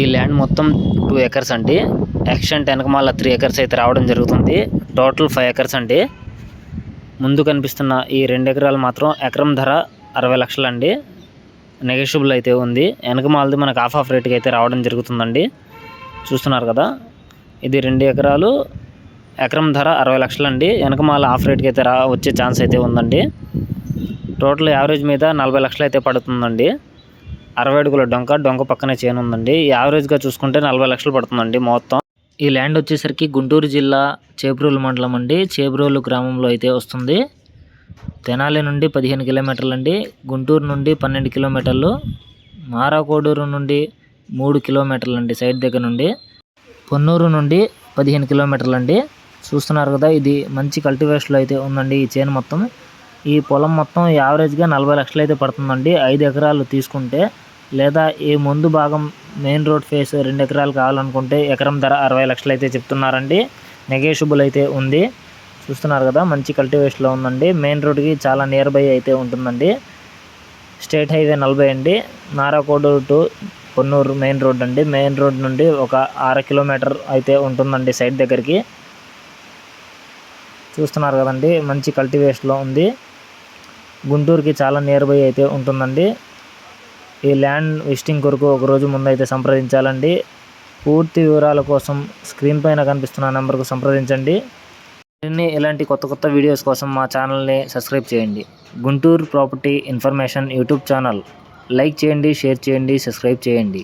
ఈ ల్యాండ్ మొత్తం two acres అండి. ఎక్స్టెంట్ వెనకమాల త్రీ ఎకర్స్ అయితే రావడం జరుగుతుంది. టోటల్ ఫైవ్ ఎకర్స్ అండి. ముందు కనిపిస్తున్న ఈ రెండు ఎకరాలు మాత్రం ఎకరం ధర అరవై లక్షలు అండి నెగోషియబుల్ అయితే ఉంది. వెనకమాలది మనకు హాఫ్ ఆఫ్ రేట్కి అయితే రావడం జరుగుతుందండి. చూస్తున్నారు కదా? ఇది రెండు ఎకరాలు. ఎకరం ధర అరవై లక్షలు అండి వెనకమాల ఆఫ్ రేట్కి అయితే రా వచ్చే ఛాన్స్ అయితే ఉందండి. టోటల్ యావరేజ్ మీద నలభై లక్షలు అయితే పడుతుందండి. అరవై అడుగుల డొంక డొంక పక్కనే చేను ఉందండి. యావరేజ్గా చూసుకుంటే నలభై లక్షలు పడుతుందండి మొత్తం. ఈ ల్యాండ్ వచ్చేసరికి గుంటూరు జిల్లా చేబ్రోలు మండలం అండి. చేబ్రోలు గ్రామంలో అయితే వస్తుంది. తెనాలి నుండి పదిహేను కిలోమీటర్లు అండి. గుంటూరు నుండి పన్నెండు కిలోమీటర్లు. మారాకోడూరు నుండి మూడు కిలోమీటర్లు అండి సైడ్ దగ్గర నుండి. పొన్నూరు నుండి పదిహేను కిలోమీటర్లు అండి. చూస్తున్నారు కదా ఇది మంచి కల్టివేషన్లో అయితే ఉందండి ఈ చేను మొత్తం. ఈ పొలం మొత్తం యావరేజ్గా నలభై లక్షలు అయితే పడుతుందండి. ఐదు ఎకరాలు తీసుకుంటే లేదా ఈ ముందు భాగం మెయిన్ రోడ్ ఫేస్ రెండు ఎకరాలు కావాలనుకుంటే ఎకరం ధర అరవై లక్షలు అయితే చెప్తున్నారండి. నెగేషబుల్ అయితే ఉంది. చూస్తున్నారు కదా మంచి కల్టివేషన్లో ఉందండి. మెయిన్ రోడ్కి చాలా నియర్ బై అయితే ఉంటుందండి. స్టేట్ హైవే నలభై అండి. Narakodu to Ponnur main road అండి. మెయిన్ రోడ్ నుండి ఒక అర కిలోమీటర్ అయితే ఉంటుందండి సైడ్ దగ్గరికి. చూస్తున్నారు కదండి మంచి కల్టివేషన్లో ఉంది. గుంటూరుకి చాలా నియర్ బై అయితే ఉంటుందండి. ఈ ల్యాండ్ విజిటింగ్ కొరకు ఒక రోజు ముందు అయితే సంప్రదించాలండి. పూర్తి వివరాల కోసం స్క్రీన్ పైన కనిపిస్తున్న నెంబర్కు సంప్రదించండి. మరిన్ని ఇలాంటి కొత్త కొత్త వీడియోస్ కోసం మా ఛానల్ని సబ్స్క్రైబ్ చేయండి. Guntur property information YouTube channel. Like చేయండి షేర్ చేయండి సబ్స్క్రైబ్ చేయండి.